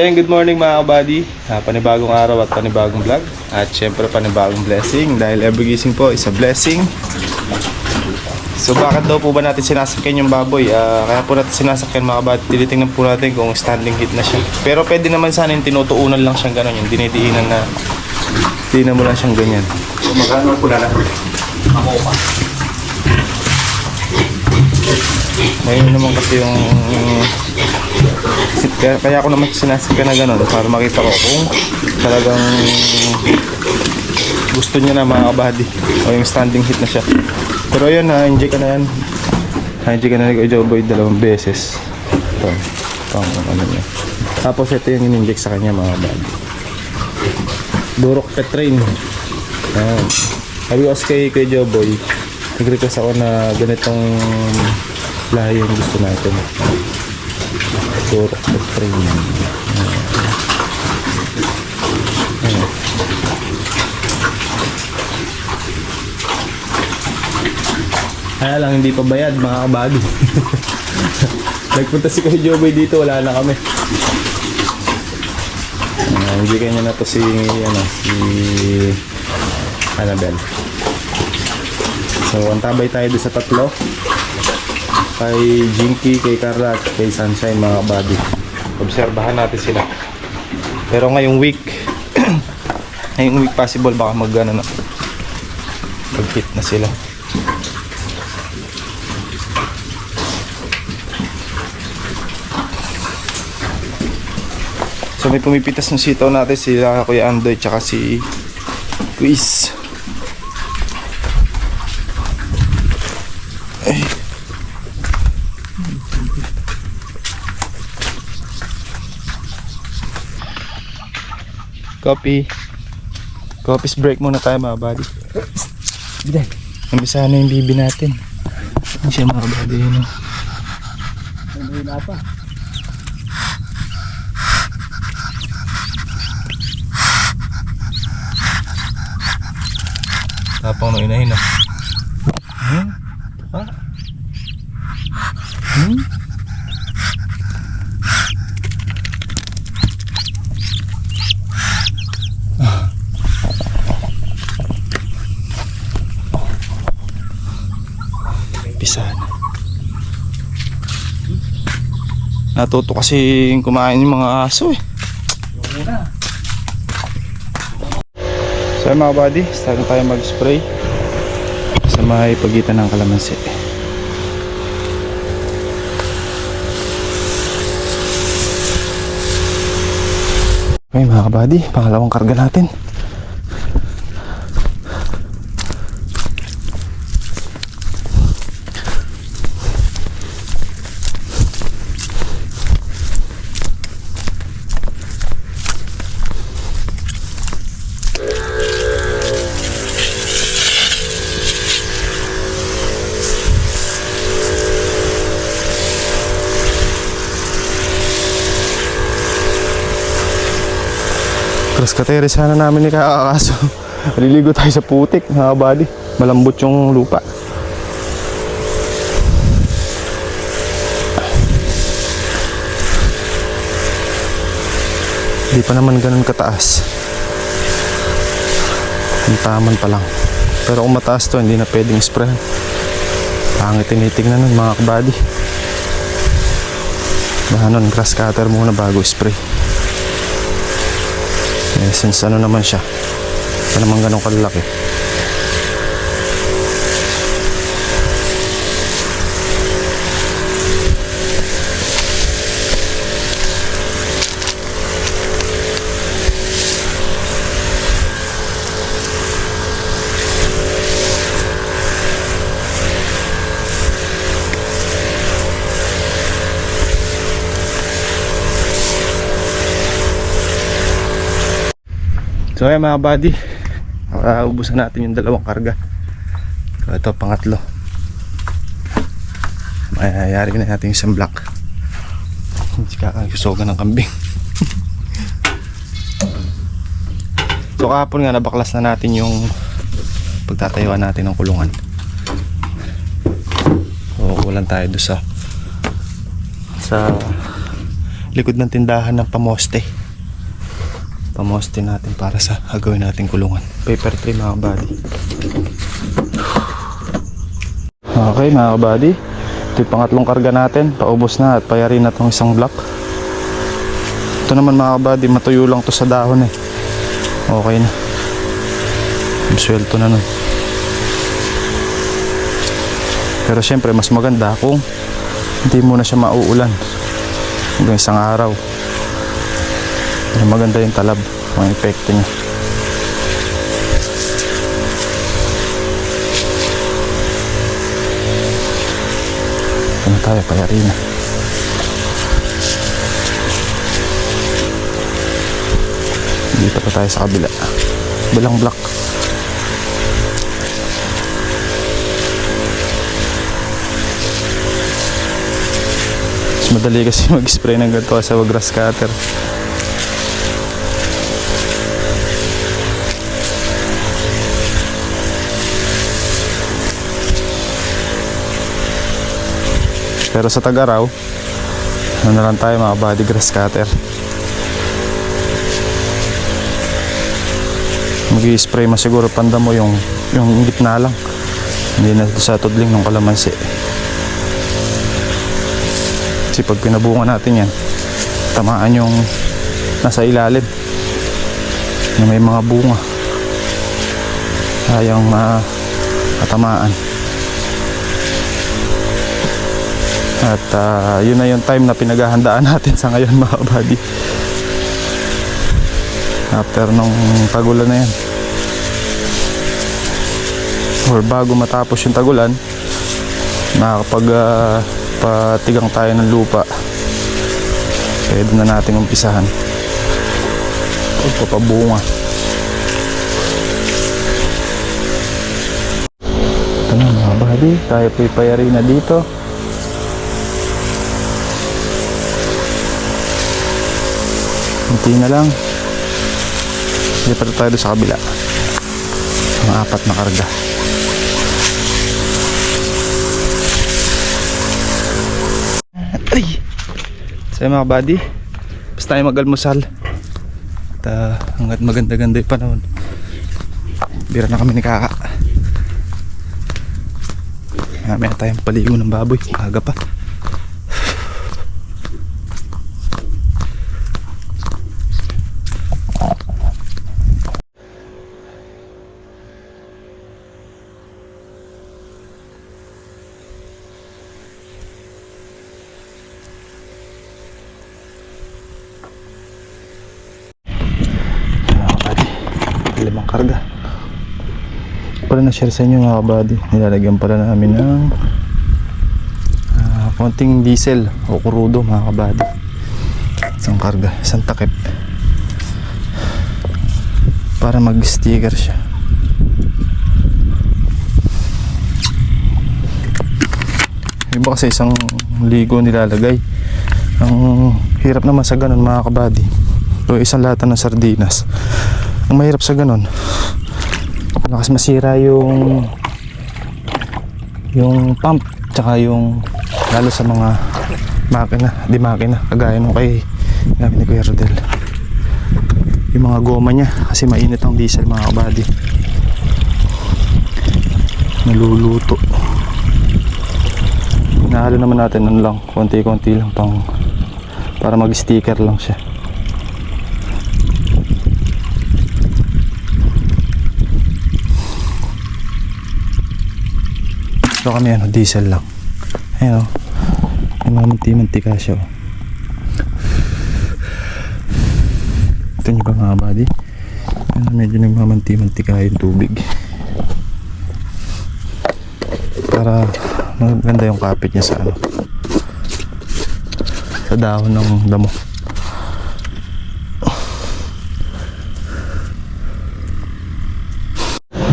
So yun, good morning mga kabady. Ah, panibagong araw at panibagong vlog. At syempre panibagong blessing. Dahil every gising po is a blessing. So bakit daw po ba natin sinasakyan yung baboy? Ah, kaya po natin sinasakyan mga kabady. Tinitingnan po natin kung standing heat na siya. Pero pwede naman sana yung tinutuunan lang siyang gano'n. Yung dinidiinan na dinan mo lang siyang ganyan. So magkano po na Ako pa. Ngayon naman kasi yung kaya, kaya ako naman sinasakyan na gano'n para makita ko kung talagang gusto niya na mga kabady o yung standing hit na siya. Pero ayun, na-inject ka na yan. Na-inject ka na ni Joe Boy dalawang beses. Ito, pang ano niya. Tapos ito yung in-inject sa kanya mga kabady. Durok Petrain. Ayan. Sabi ko kay, kay Joe Boy, nag-request ako na ganitong lahi yung gusto natin. Petrain. Ayan. Ayan. Kaya lang hindi pa bayad mga kabady. Nagpunta si Kuya Joboy dito, wala na kami. Uh, hindi kanya na to si ano si Annabel. So antabay tayo doon sa tatlo. Kay Jinky, kay Carla at kay Sunshine mga kabady. Obserbahan natin sila. Pero ngayong week ngayong week possible baka mag ano na mag hit na sila. So may pumipitas ng sitaw natin sila Kuya Andoy tsaka si Luis. Copy. Coffee's break muna tayo mga buddy. Biday. Nabisa na yung bibi natin. Ano siya mga buddy yun. Ano na pa? Tapang nung inahin ah. Hmm? Ha? Hmm? Pisan. Natuto kasi kumain yung mga aso eh. So mga buddy, start na tayo mag-spray sa may pagitan ng kalamansi. Okay mga kabady, pangalawang karga natin. Cross katere sana namin ni kakakaso. Maliligo tayo sa putik mga kabady. Malambot yung lupa. Hindi pa naman ganun kataas. Hintaman pa lang. Pero kung mataas to, hindi na pwedeng spray. Pangit tinitignan nun mga kabady. Baka nun, grass cutter muna bago spray. Eh, since ano naman siya. Wala naman ganun kalaki. So ayan mga buddy. Nakaubusan natin yung dalawang karga. So, Ito pangatlo. Mayayari na natin isang block. Hindi kakagsusogan ng kambing. So kahapon nga nabaklas na natin yung Pagtatayuan natin ng kulungan. So kulang tayo doon sa Sa likod ng tindahan ng pamoste. Pamoste natin para sa gagawin natin kulungan. Paper tray mga kabady. Okay mga kabady. Ito yung pangatlong karga natin. Paubos na at payarin na tong isang block. Ito naman mga kabady, matuyo lang to sa dahon eh. Okay na. Swelto na nun. Pero syempre mas maganda kung hindi muna siya mauulan hanggang isang araw. Pero maganda yung talab, ang epekto niya. Ito na tayo, payari na. Dito pa tayo sa kabila. Bilang block. Madali kasi mag-spray ng ganito sa grass cutter. Pero sa tag-araw, ano na lang tayo mga body grass cutter. mag spray mo siguro panda mo yung yung gitna lang. Hindi na sa tudling ng kalamansi. Kasi pag pinabunga natin yan tamaan yung nasa ilalim na may mga bunga. Sayang ma katamaan at ah, yun na yung time na pinaghahandaan natin sa ngayon mga buddy. After nung tagulan na yan. Or bago matapos yung tagulan nakakapag ah, patigang tayo ng lupa. Pwede na natin umpisahan. Pagpapabunga ito na mga buddy. Tayo po'y payari na dito Kunti na lang Lipat tayo sa kabila. Mga apat na karga. Ay! So mga buddy, basta tayo mag-almusal. At uh, hanggat maganda-ganda yung panahon. Bira na kami ni Kaka. Mamaya tayong paligo ng baboy. Aga pa. mga kabady limang karga. Pala na share sa inyo mga kabady. Nilalagyan pala namin ng ah, konting diesel o kurudo mga kabady. Isang karga isang takip. Para mag sticker siya iba kasi isang ligo nilalagay. Ang hirap naman sa ganun mga kabady. O isang lata ng sardinas ang mahirap sa ganun. Lakas masira yung yung pump tsaka yung lalo sa mga makina di makina kagaya nung kay namin ni Kuya Rodel. Yung mga goma niya kasi mainit ang diesel mga kabady. Naluluto. Nahalo naman natin ano lang konti-konti lang pang para mag sticker lang siya So kami ano, diesel lang. Ayun o. May mga manti-mantika siya o. Ito nyo ba mga buddy? Ayun, medyo nagmamanti-mantika yung tubig. Para maganda yung kapit niya sa ano. Sa dahon ng damo.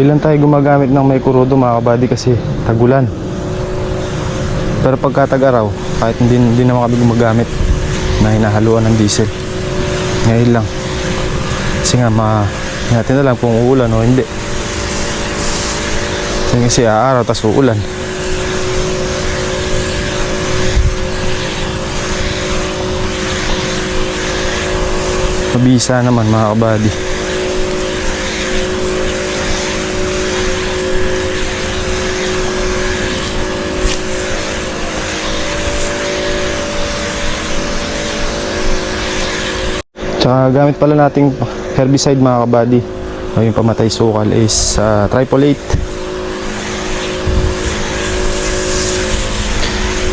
Ilan tayo gumagamit ng may kurodo mga kabady kasi tagulan. Pero pagka tag-araw, kahit hindi, hindi naman kami gumagamit na hinahaluan ng diesel. Ngayon lang. Kasi nga, ma, natin na lang kung uulan o hindi. Kasi aaraw, tas uulan. Mabisa naman mga kabady. Tsaka gamit pala nating herbicide mga kabady. O yung pamatay sukal is uh, tripolate.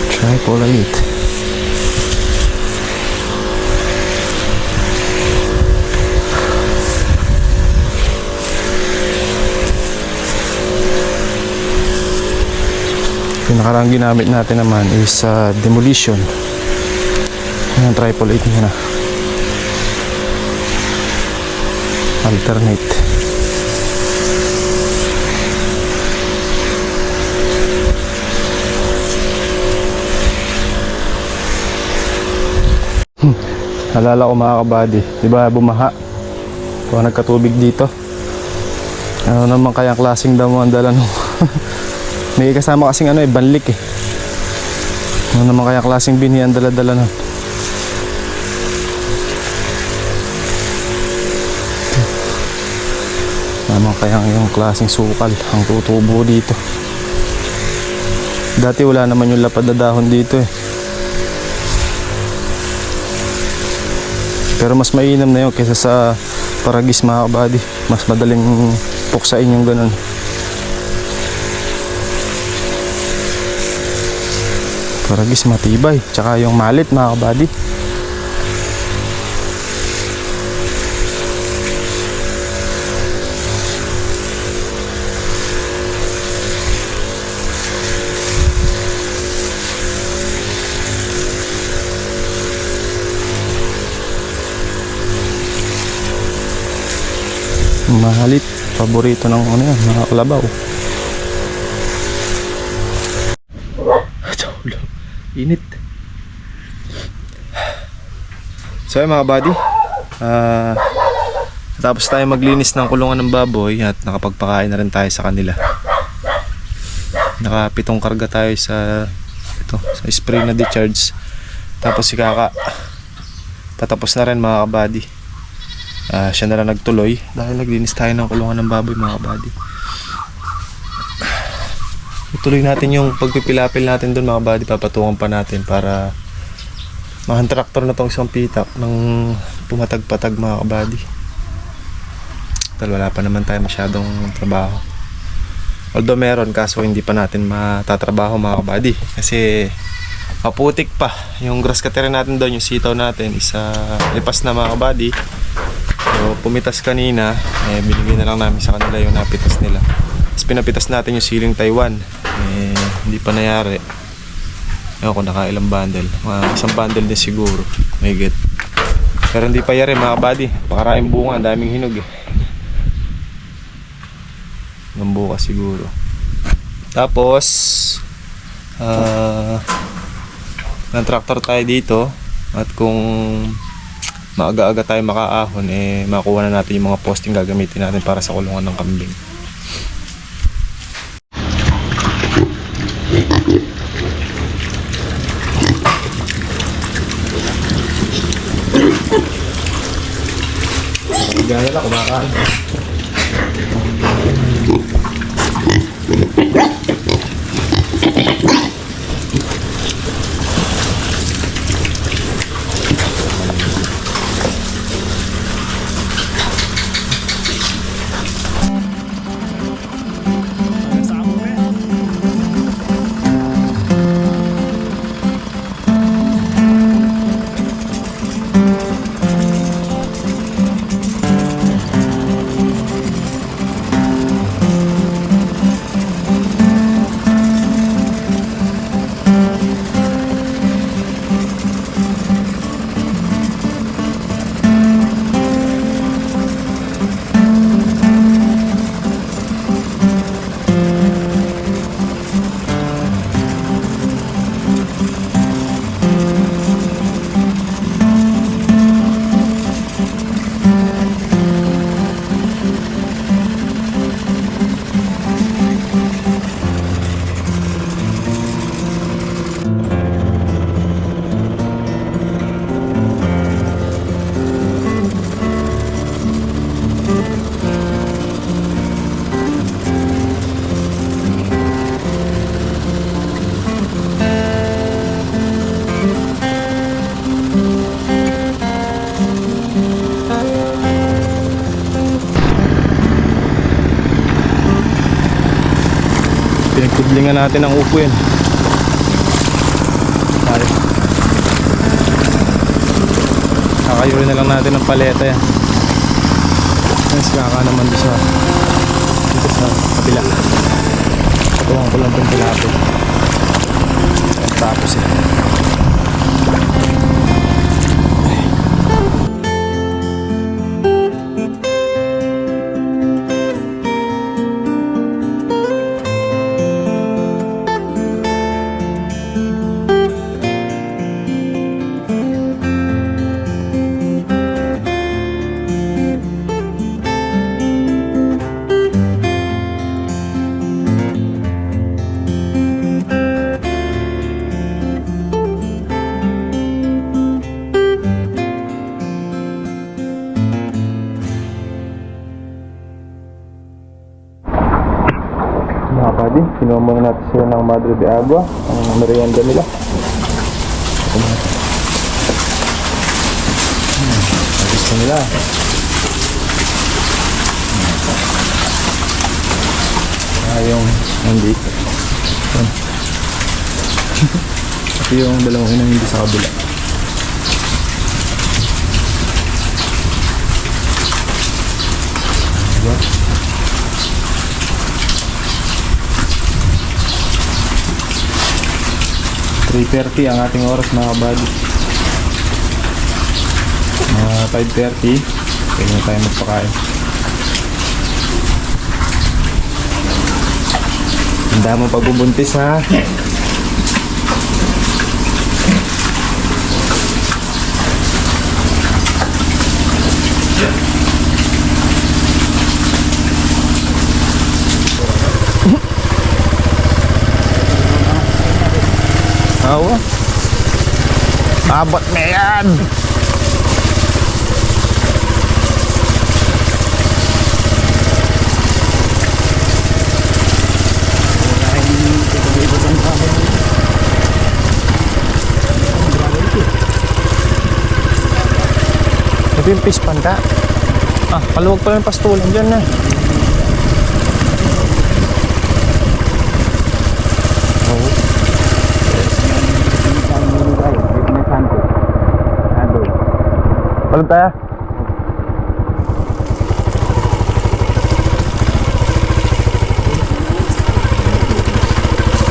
Tripolate. Yung nakarang ginamit natin naman is uh, demolition. Yung tripolate niya na. Alternate Hmm. Alala ko mga kabady, di ba bumaha? Kung nagkatubig dito. Ano naman kayang klaseng damo ang dala nung May kasama kasing ano eh, banlik eh. Ano naman kayang klaseng binhi ang dala-dala nun? Naman kaya yung klaseng sukal ang tutubo dito. Dati wala naman yung lapad na dahon dito eh. Pero mas mainam na yun kaysa sa paragis mga kabady. Mas madaling puksain yung ganun. Paragis matibay. Tsaka yung malit mga kabady. Mahalit. Paborito ng ano yan, mga kalabaw. Init. So yun mga buddy. Ah... tapos tayo maglinis ng kulungan ng baboy at nakapagpakain na rin tayo sa kanila. Nakapitong karga tayo sa ito, sa spray na decharge. Tapos si Kaka tatapos na rin mga kabady. Ah, siya na lang nagtuloy dahil naglinis tayo ng kulungan ng baboy mga kabady. Ituloy natin yung pagpipilapil natin doon mga buddy, papatungan pa natin para mahan traktor na tong isang pitak ng pumatag-patag mga kabady. Dahil wala pa naman tayo masyadong trabaho. Although meron kaso hindi pa natin matatrabaho mga kabady kasi maputik pa. Yung grass cutter natin doon, yung sitaw natin isa lipas na mga kabady. So pumitas kanina, eh, binigay na lang namin sa kanila yung napitas nila. Tapos pinapitas natin yung ceiling Taiwan. Eh, hindi pa nangyari. Ewan ko nakailang bundle. Mga isang bundle din siguro. May get. Pero hindi pa yari mga kabady. Pakaraming bunga. Daming hinog eh. Hanggang bukas siguro. Tapos, ah, ng tractor tayo dito. At kung maaga-aga tayo makaahon, eh, makuha na natin yung mga posting gagamitin natin para sa kulungan ng kambing. Gaya na, kumakain. Natin ang upo yan. Tayo. Kakayurin na lang natin ng paleta yan. Mas kaka naman doon sa dito sa kabila. Patuwang ko lang itong tilapit. Tapos eh. Madre de Agua, ang merienda nila. Hmm, gusto nila. Ah, hindi. Ito yung dalawang inang hindi sa kabila. Diba? 3.30 ang ating oras mga buddy mga 5.30 pwede na tayo magpakain. Handa mo pagbubuntis ha Abot na yan. Ito yung fish pan ka. Ah, paluwag pa yung pastulan dyan na. Oo. Palag tayo.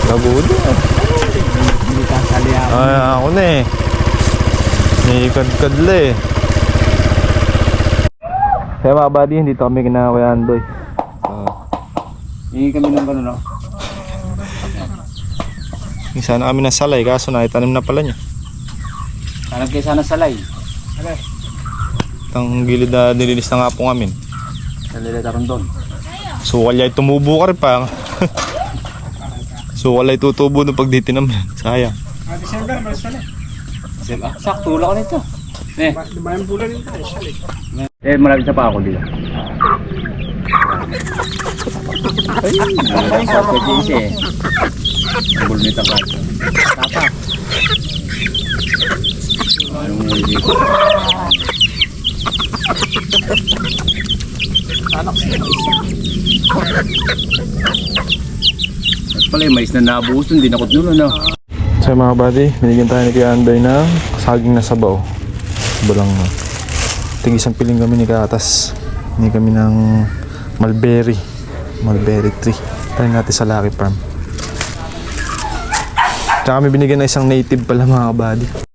Lagudo eh. Hindi ka. Ay, ako na eh. Nikad-kadla eh. Kaya mga buddy, dito kami kinakuya Andoy. Hingi kami ng gano'n, no? Sana kami ng salay, kaso naitanim na pala niya. Hanap kayo sana salay. Itang gilid na nilinis na nga po amin. Salay taron doon. So walay tumubo ka rin pa. so walay tutubo nung pag ditinam yan. Sayang. Ah, sakto wala ko nito. Eh. Eh, malapit sa pa ako dito. Ay, malapit sa pa dito eh. Bulmita pa. Tapa. Anong muli dito? At pala yung mais na nabuhos dun, dinakot nyo no? So mga buddy, binigyan tayo ni Kuya Andoy ng saging na sabaw. Bulang na. Tig isang piling kami ni Katas. Hindi kami ng mulberry. Mulberry tree. Tayo natin sa Lucky Farm. Tsaka kami binigyan ng isang native pala mga buddy.